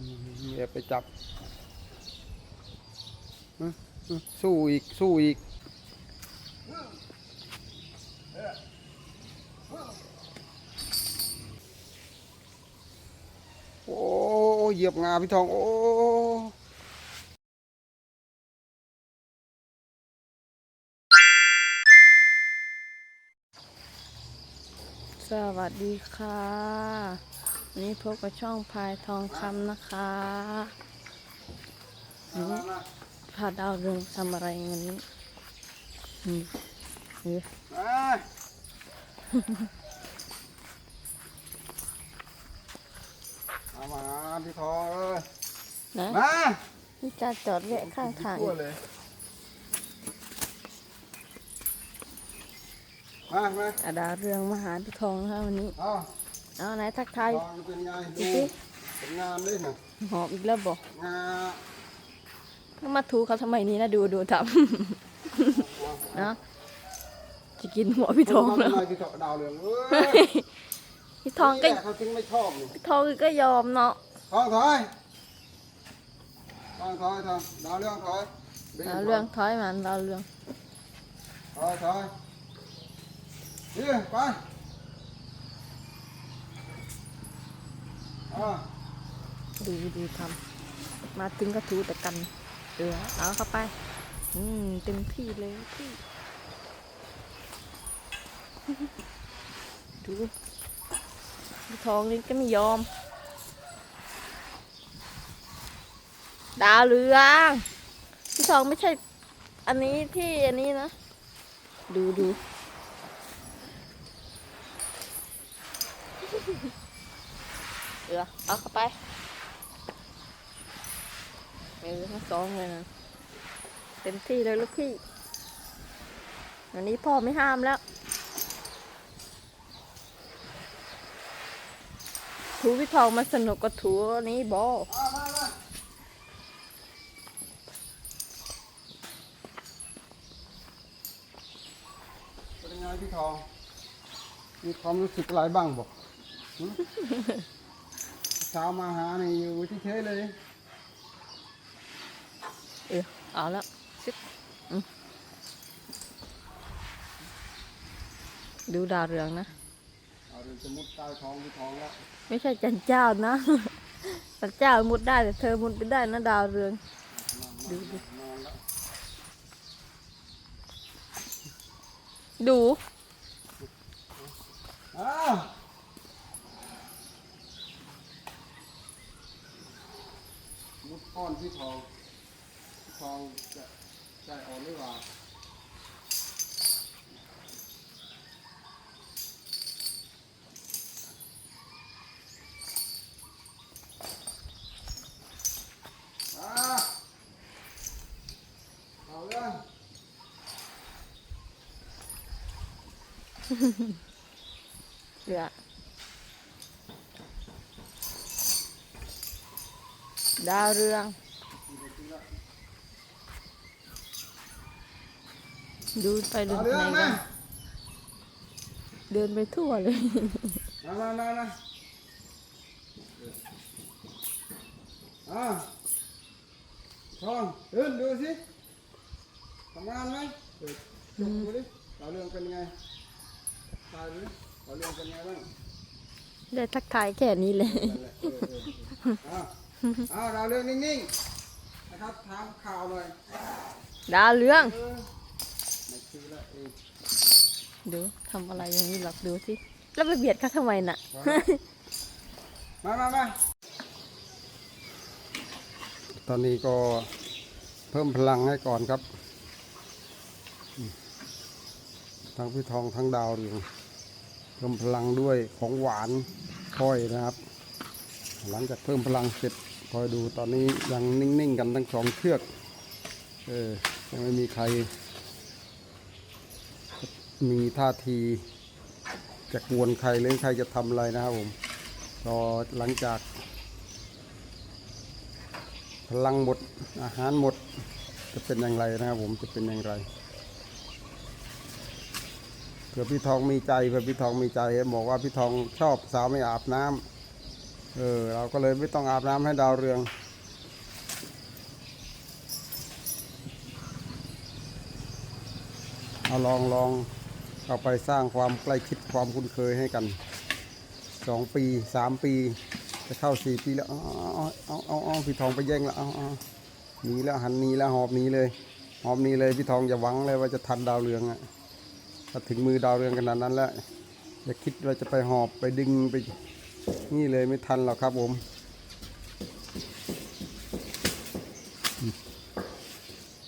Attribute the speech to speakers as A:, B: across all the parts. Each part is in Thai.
A: อืมอย่าไปจับ สู้อีก สู้อีก โอ้เหยียบงาพี่ทอง โอ้
B: สวัสดีค่ะ วันนี้พบกับช่องพายทองคำนะคะวันนี้พาดาวเรืองทำอะไรวันนี้อืมนี่
A: มามาพี่ทองเอ้ย
B: นะ
A: มา
B: นี่จะจอดแวะข้างทาง
A: ทั่วเลยมามา
B: อาดาวเรืองมาหาพี่ทองนะคะวันนี้
A: เอา
B: เอาไหนทักทาย
A: ทองเป็นไง
B: ดู
A: ดู
B: สิ
A: เป็นงานด้วยนะ
B: หอบอีกแล้วบอก
A: งา
B: มาถูเขาทำไมนี่นะดูดูทำเนาะจะกินหัวพี่ทอง
A: แล้
B: แล้วว
A: พี่ทองดาวเรืองเอ้ย
B: พี่ทองก็
A: นี่แหละเขาถึงไม่ชอบนี่
B: พี่ทองก็ยอมเนาะ
A: ทองถอยทองถอยทองดาวเรืองถอย
B: ดาวเรืองถอยมันดาวเรือง
A: ถอยถอยนี่ไปอ่า
B: ดูดูทำมาถึงก็ถูแต่กัน เออเอาเข้าไป อืมเต็มที่เลยพี่ ดูทองนี่ก็ไม่ยอม ดาวเรืองพี่ทองไม่ใช่ อันนี้ที่อันนี้นะ ดูดู เออเอาเข้าไปเออทั้งสองเลยนะเต็มที่เลยลูกพี่อันนี้พ่อไม่ห้ามแล้วถูพี่ทองมันสนุกกว่าถูอันนี้บอ
A: มามามาเป็นไงพี่ทองมีความรู้สึกอะไรบ้างบอก หึเช้ามาหานี่อยู่เฉยๆเลย
B: เออเอาแล้วซึบอืมดูดาวเรืองนะ
A: เอาเดี๋ยวจะมุดใต้ท้องพี่ทองแล้ว
B: ไม่ใช่จันเจ้านะ จันเจ้ามุดได้แต่เธอมุดไม่ได้นะดาวเรือง ดูดู
A: นอนแล้ว
B: ดู
A: อ้าว อ้อนพี่ทองพี่ทองจะใจอ่อนหรือเปล่าอ่าเอาเรื่อง
B: เสือ ดาวเรือง ดูไปเดิ
A: เอา
B: น
A: เรื่อง
B: ไหน
A: นะ
B: กันเดินไปทั่วเลย
A: มามามามาอ่าทองเดินดูสิทำงานไหมเดี๋ยวจบดูดิเอาเรื่องเป็นไงตายดูดิเอาเรื่องเป็นไงบ้าง
B: ได้ทักทายแค่นี้เลย
A: นั่นแหละ เออเออเอาเอาเราเรื่องนิ่งๆ นะครับถามข่าวหน่อย
B: ดาวเรือง
A: เออไม่คือละเอง
B: ดูทำอะไรอย่างนี้หรอกดูสิแล้วไปเบียดเขาทำไมน่ะ
A: มามามาตอนนี้ก็เพิ่มพลังให้ก่อนครับอืมทั้งพี่ทองทั้งดาวเรืองเพิ่มพลังด้วยของหวานค่อยนะครับ หลังจากเพิ่มพลังเสร็จ คอยดูตอนนี้ยังนิ่งๆกันทั้งสองเชือก เออ ยังไม่มีใคร มีท่าทีจะกวนใครหรือใครจะทำอะไรนะครับผมรอหลังจาก พลังหมดอาหารหมด จะเป็นอย่างไรนะครับผมจะเป็นอย่างไรเผื่อพี่ทองมีใจเผื่อพี่ทองมีใจบอกว่าพี่ทองชอบสาวไม่อาบน้ำ เออเราก็เลยไม่ต้องอาบน้ำให้ดาวเรือง เอาลองลองเอาไปสร้างความใกล้ชิดความคุ้นเคยให้กันสองปีสามปี จะเข้าสี่ปีแล้ว เอาเอาเอาเอาพี่ทองไปแย่งแล้วเอาเอาหนีแล้วหันหนีแล้วหอบหนีเลย หอบหนีเลยพี่ทองอย่าหวังเลยว่าจะทันดาวเรืองอะถ้าถึงมือดาวเรืองขนาดนั้นแล้วอย่าคิดว่าจะไปหอบไปดึงไป นี่เลยไม่ทันหรอกครับผม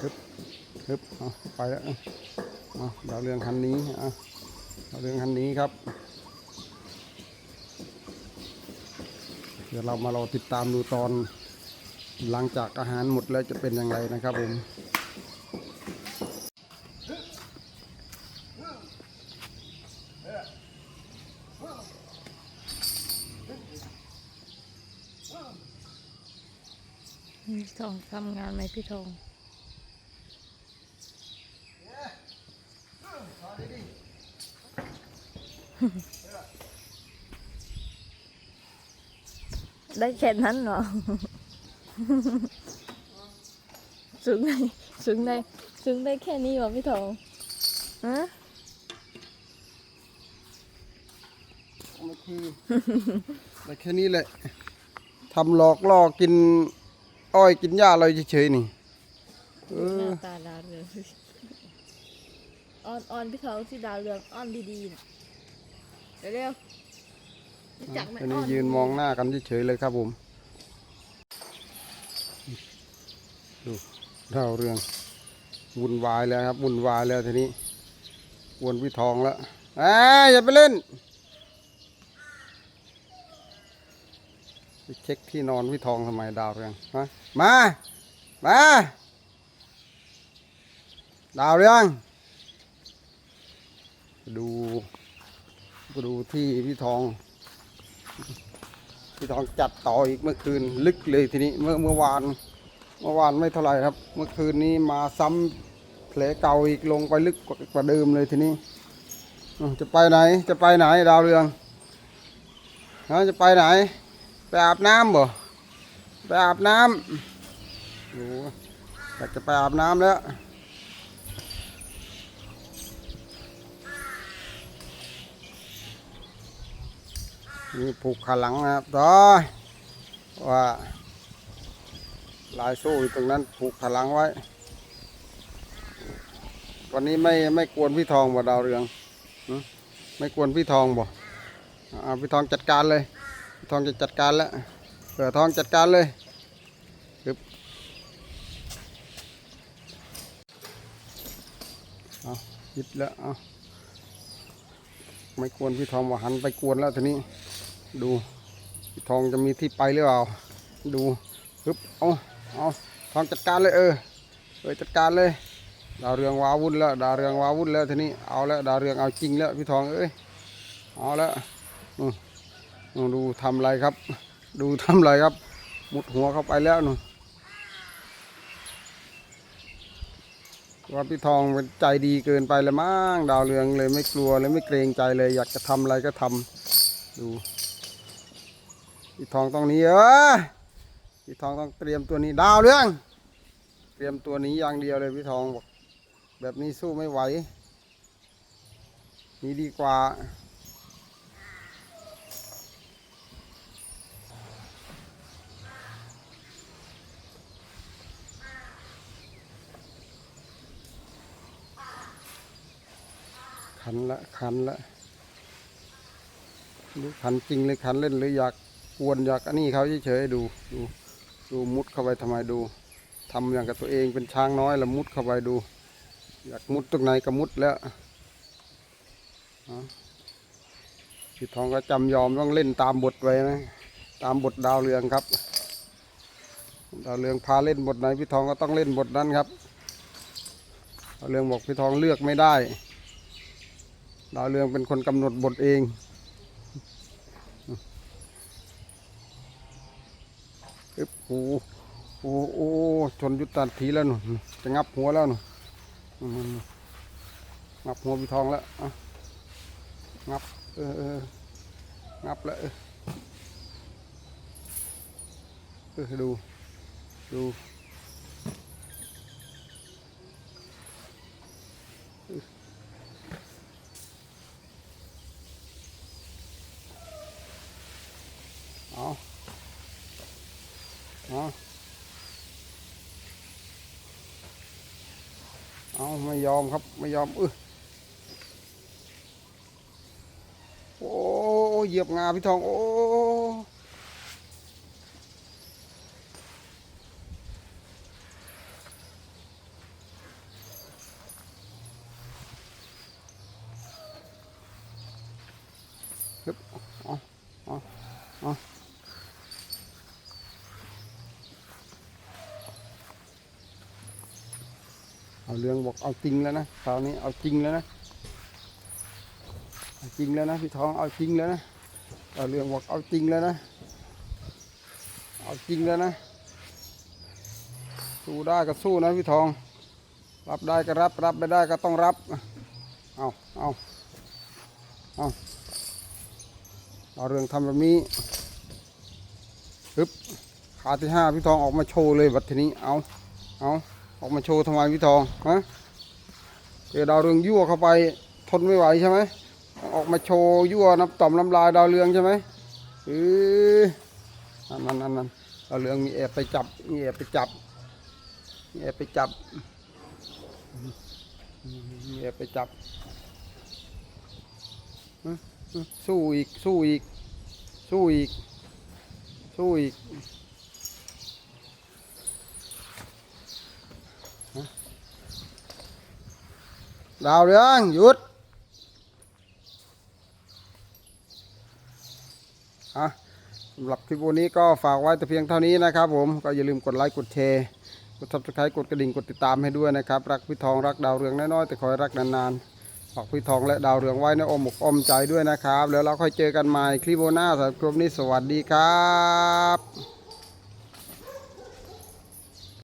A: ฮึบฮึบเอาไปแล้วเอาเอาดาวเรืองคันนี้เอาดาวเรืองคันนี้ครับ เดี๋ยวเรามารอติดตามดูตอนหลังจากอาหารหมดแล้วจะเป็นอย่างไรนะครับผม
B: พี่ ทำงานไหมพี่ทองได้แค่นั้นเหรอ สูงได้สูงได้สูงได้แค่นี้เหรอพี่ทองฮะ
A: ม่คือแต่แค่นี้แหละทำหลอกล่อกิน อ้อยกินหญ้าเราเฉยๆนี่เอ
B: ห
A: อ
B: น้าตาดาวเรืองอ้อนอ้อนพี่ทองที่ดาวเรืองอ้อนดีๆนะเร็วๆรู้จักไหม
A: อัน
B: อ้
A: นี้
B: อน
A: ยืนมองหน้ากันเฉยๆเลยครับผมดูดาวเรืองวุ่นวายแล้วครับวุ่นวายแล้วทีนี้วนพี่ทองแล้วเอ้ยอย่าไปเล่น ไปเช็คที่นอนพี่ทองทำไมดาวเรืองมามา มา ดาวเรือง ดูดูที่พี่ทองพี่ทองจัดต่ออีกเมื่อคืนลึกเลยทีนี้เมื่อเมื่อวาน เมื่อวานไม่เท่าไหร่ครับ เมื่อคืนนี้มาซ้ำแผลเก่าอีกลงไปลึกกว่าเดิมเลยทีนี้จะไปไหนจะไปไหนดาวเรืองฮะจะไปไหน อาบน้ำบ่ ไปอาบน้ำโอ้อยากจะไปอาบน้ำแล้ว นี่ผูกขาหลังนะครับต่อว่าลายโซ่อยู่ตรงนั้นผูกขาหลังไว้ วันนี้ไม่ไม่กวนพี่ทองบ่ดาวเรือง ไม่กวนพี่ทองบ่อ่าพี่ทองจัดการเลย ทองจะจัดการแล้วเผื่อทองจัดการเลยปึ๊บเอายึดแล้วเอาไม่กวนพี่ทองบ่าหันไปกวนแล้วทีนี้ ดูพี่ทองจะมีที่ไปหรือเปล่า ดูปึ๊บเอาเอาทองจัดการเลยเออเออจัดการเลยดาวเรืองว้าวุ่นแล้วดาวเรืองว้าวุ่นแล้วทีนี้เอาแล้วดาวเรืองเอาจริงแล้วพี่ทองเอ้ยเอาแล้ว ดูทำอะไรครับ ดูทำอะไรครับ มุดหัวเข้าไปแล้วนู่นว่าพี่ทองเป็นใจดีเกินไปเลยมั้งดาวเรืองเลยไม่กลัวเลยไม่เกรงใจเลย อยากจะทำอะไรก็ทำดูพี่ทองต้องนี้เออพี่ทองต้องเตรียมตัวนี้ดาวเรื่อง เตรียมตัวนี้อย่างเดียวเลยพี่ทองบอกแบบนี้สู้ไม่ไหว นี่ดีกว่า ขันละขันละดูขันจริงเลยขันเล่นหรืออยากกวนอยากอันนี้เขาเฉยๆดูดูดูมุดเข้าไปทำไมดูทำอย่างกับตัวเองเป็นช้างน้อยแล้วมุดเข้าไปดู อยากมุดตรงไหนก็มุดแล้วอ๋อพี่ทองก็จำยอมต้องเล่นตามบทไว้นะตามบทดาวเรืองครับ ดาวเรืองพาเล่นบทไหนพี่ทองก็ต้องเล่นบทนั้นครับดาวเรืองบอกพี่ทองเลือกไม่ได้ ดาวเรืองเป็นคนกำหนดบทเอง อึ๊บโอ้โอ้โอ้ชนยุตตันทีแล้วหนูจะงับหัวแล้วหนูงับหัวพี่ทองแล้วอะงับเออเงับแล้วเออดูดูเอาเอาเอาไม่ ยอมครับ ไม่ยอมเออโอ้เหยียบงาพี่ทอง โอ้ ฮึบเอาเอาเอา เอาเรื่องบอกเอาจริงแล้วนะคราวนี้เอาจริงแล้วนะเอาจริงแล้วนะพี่ทองเอาจริงแล้วนะเอาเรื่องบอกเอาจริงแล้วนะเอาจริงแล้วนะสู้ได้ก็สู้นะพี่ทอง รับได้ก็รับรับไม่ได้ก็ต้องรับเอาเอาเอาเอาเรื่องทำแบบนี้ปึ๊บขาที่ห้าพี่ทองออกมาโชว์เลยบัดทีนี้เอาเอา ออกมาโชว์ทำไมพี่ทองฮะเจอดาวเรืองยั่วเข้าไปทนไม่ไหวใช่ไหมออกมาโชว์ยั่วน้ำต่อมน้ำลายดาวเรืองใช่ไหมเออนั่นนั่นนั่นนั่นดาวเรืองมีแอบไปจับมีแอบไปจับมีแอบไปจับมีแอบไปจับสู้อีกสู้อีกสู้อีกสู้อีก ดาวเรืองหยุดอะสำหรับคลิปวันนี้ก็ฝากไว้แต่เพียงเท่านี้นะครับผมก็อย่าลืมกดไลค์กดแชร์กด subscribe กดกระดิ่งกดติดตามให้ด้วยนะครับ รักพี่ทองรักดาวเรืองน้อยๆแต่ขอให้รักนานๆฝากพี่ทองและดาวเรืองไว้ในอมอกอมใจด้วยนะครับ แล้วเราค่อยเจอกันใหม่คลิปโบหน้าสำหรับคลิปนี้สวัสดีครับ